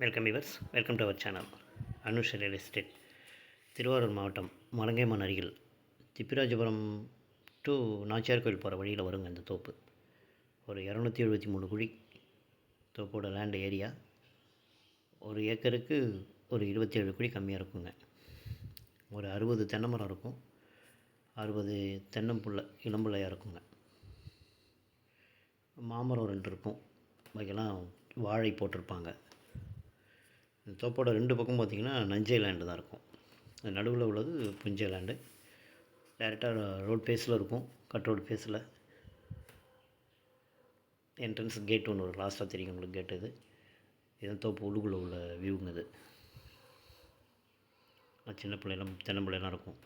Welcome viewers welcome to our channel Anush real estate Thiruvarur மாவட்டம் மலங்கைமான் அருகில் Thippirajapuram to Nachiyar கோயில் போகிற வழியில் வருங்க இந்த தோப்பு. ஒரு இரநூத்தி எழுபத்தி மூணு குழி தோப்போட லேண்ட் ஏரியா ஒரு ஏக்கருக்கு ஒரு இருபத்தி ஏழு குழி கம்மியாக இருக்குங்க. ஒரு அறுபது தென்னை மரம் இருக்கும். அறுபது தென்னம்புள்ள இளம்புள்ளையாக இருக்குங்க. மாமரம் ரெண்டு இருக்கும். பாக்கியெல்லாம் வாழை போட்டிருப்பாங்க. இந்த தோப்போட ரெண்டு பக்கம் பார்த்திங்கன்னா நஞ்சை லேண்டு தான் இருக்கும். அது நடுவில் உள்ளது புஞ்சை லேண்டு. டேரெக்டாக ரோட் ஃபேஸில் இருக்கும் கட் ரோடு ஃபேஸில் என்ட்ரன்ஸ் கேட் ஒன்று ஒரு லாஸ்ட்டாக தெரியும் உங்களுக்கு கேட் இது. இதுதான் தோப்பு உள்ளுக்குள்ளே உள்ள வியூங்க இது. அது சின்ன பிள்ளைலாம் தென்னை பிள்ளைலாம் இருக்கும்.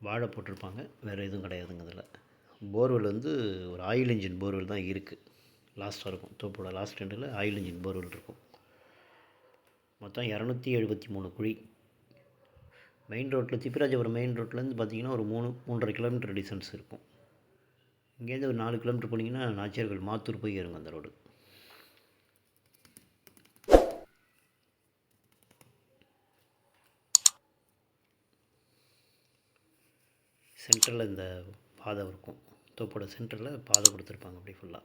வாழை போட்டிருப்பாங்க. வேறு எதுவும் கிடையாதுங்க அதில் போர்வெல் வந்து ஒரு ஆயில் இன்ஜின் போர்வெல் தான் இருக்குது லாஸ்ட்டாக இருக்கும். தோப்போட லாஸ்ட் எண்டில் ஆயில் இன்ஜின் போர்வெல் இருக்கும். மொத்தம் இரநூத்தி எழுபத்தி மூணு குழி. மெயின் ரோட்டில் திப்பிராஜபுரம் மெயின் ரோட்லேருந்து பார்த்தீங்கன்னா ஒரு மூணு மூன்றரை கிலோமீட்டர் டிஸ்டன்ஸ் இருக்கும். இங்கேருந்து ஒரு நாலு கிலோமீட்டர் போனீங்கன்னா நாச்சியார்கள் மாத்தூர் போய் ஏறுங்க அந்த ரோடு சென்டரில் இந்த பாதை இருக்கும். தோப்போட சென்டரில் பாதை கொடுத்துருப்பாங்க அப்படி ஃபுல்லாக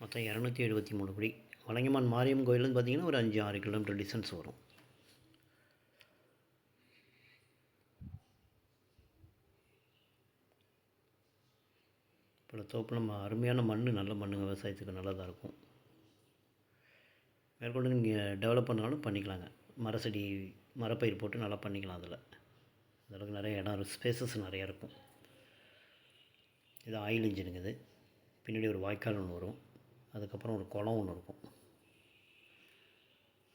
மொத்தம் இரநூத்தி எழுபத்தி மூணு படி வலங்கமான் மாரியம் கோயிலேருந்து பார்த்தீங்கன்னா ஒரு அஞ்சு ஆறு கிலோமீட்டர் டிஸ்டன்ஸ் வரும். இப்போ தோப்பு நம்ம அருமையான மண் நல்ல மண்ணுங்க விவசாயத்துக்கு நல்லதாக இருக்கும். மேற்கொண்டு நீங்கள் டெவலப் பண்ணாலும் பண்ணிக்கலாங்க. மரச்செடி மரப்பயிர் போட்டு நல்லா பண்ணிக்கலாம் அதில். அதளவுக்கு நிறைய இடம் ஸ்பேசஸ் நிறையா இருக்கும். இது ஆயில் இன்ஜினுங்க இது பின்னாடி ஒரு வாய்க்கால் ஒன்று வரும். அதுக்கப்புறம் ஒரு குளம் ஒன்று இருக்கும்.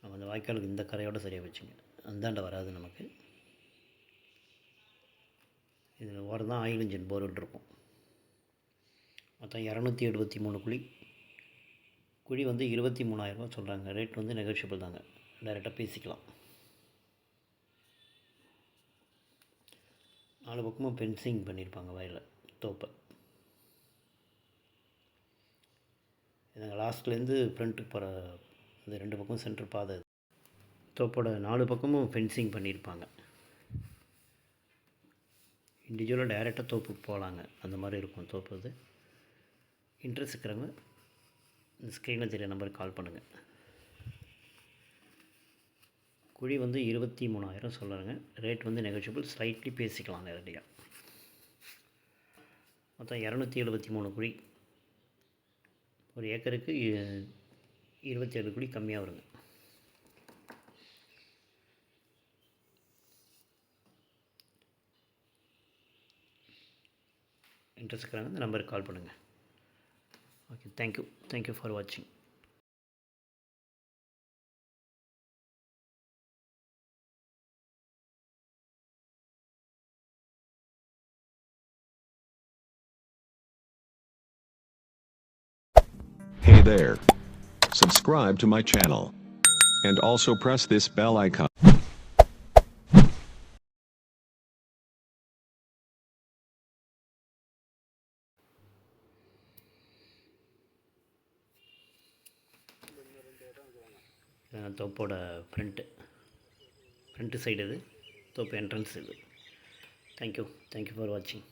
நம்ம அந்த வாய்க்காலுக்கு இந்த கரையோடு சரியாக வச்சுங்க அந்தாண்ட வராது நமக்கு. இதில் ஓரம் தான் ஆயில் இன்ஜின் போர்வெல் இருக்கும். மொத்தம் இரநூத்தி எழுபத்தி மூணு குழி. குழி வந்து இருபத்தி மூணாயிரரூபா சொல்கிறாங்க ரேட் வந்து நெகோஷியபிள் தாங்க. டைரெக்டாக பேசிக்கலாம். நாலு பக்கமும் பென்சிங் பண்ணியிருப்பாங்க வயலில். தோப்பை. இதுங்க லாஸ்ட்லேருந்து ஃப்ரண்ட்டுக்கு போகிற இந்த ரெண்டு பக்கமும் சென்டர் பாதை. தோப்போட நாலு பக்கமும் ஃபென்சிங் பண்ணியிருப்பாங்க. இண்டிவிஜுவலாக டைரெக்டாக தோப்புக்கு போகலாங்க அந்த மாதிரி இருக்கும் தோப்பு இது இன்ட்ரெஸ்ட் இருக்கிறவங்க இந்த ஸ்க்ரீனில் தெரிய நம்பருக்கு கால் பண்ணுங்கள் குழி வந்து இருபத்தி மூணாயிரம் சொல்கிறேங்க ரேட் வந்து நெகோஷியபிள் ஸ்லைட்லி பேசிக்கலாம் நேரடியாக மொத்தம் இரநூத்தி எழுபத்தி மூணு குழி. ஒரு ஏக்கருக்கு இருபத்தி ஏழு குழி கம்மியாக வருங்க இன்ட்ரெஸ்ட் இருக்கிறாங்க இந்த நம்பருக்கு கால் பண்ணுங்கள் okay thank you thank you for வாட்சிங் Hey there. Subscribe to my channel. And also press this bell icon. இதுதான் தோப்போட ஃப்ரண்ட்டு ஃப்ரண்ட்டு சைடு இது தோப்பு என்ட்ரன்ஸ் இது தேங்க்யூ தேங்க்யூ ஃபார் வாட்சிங்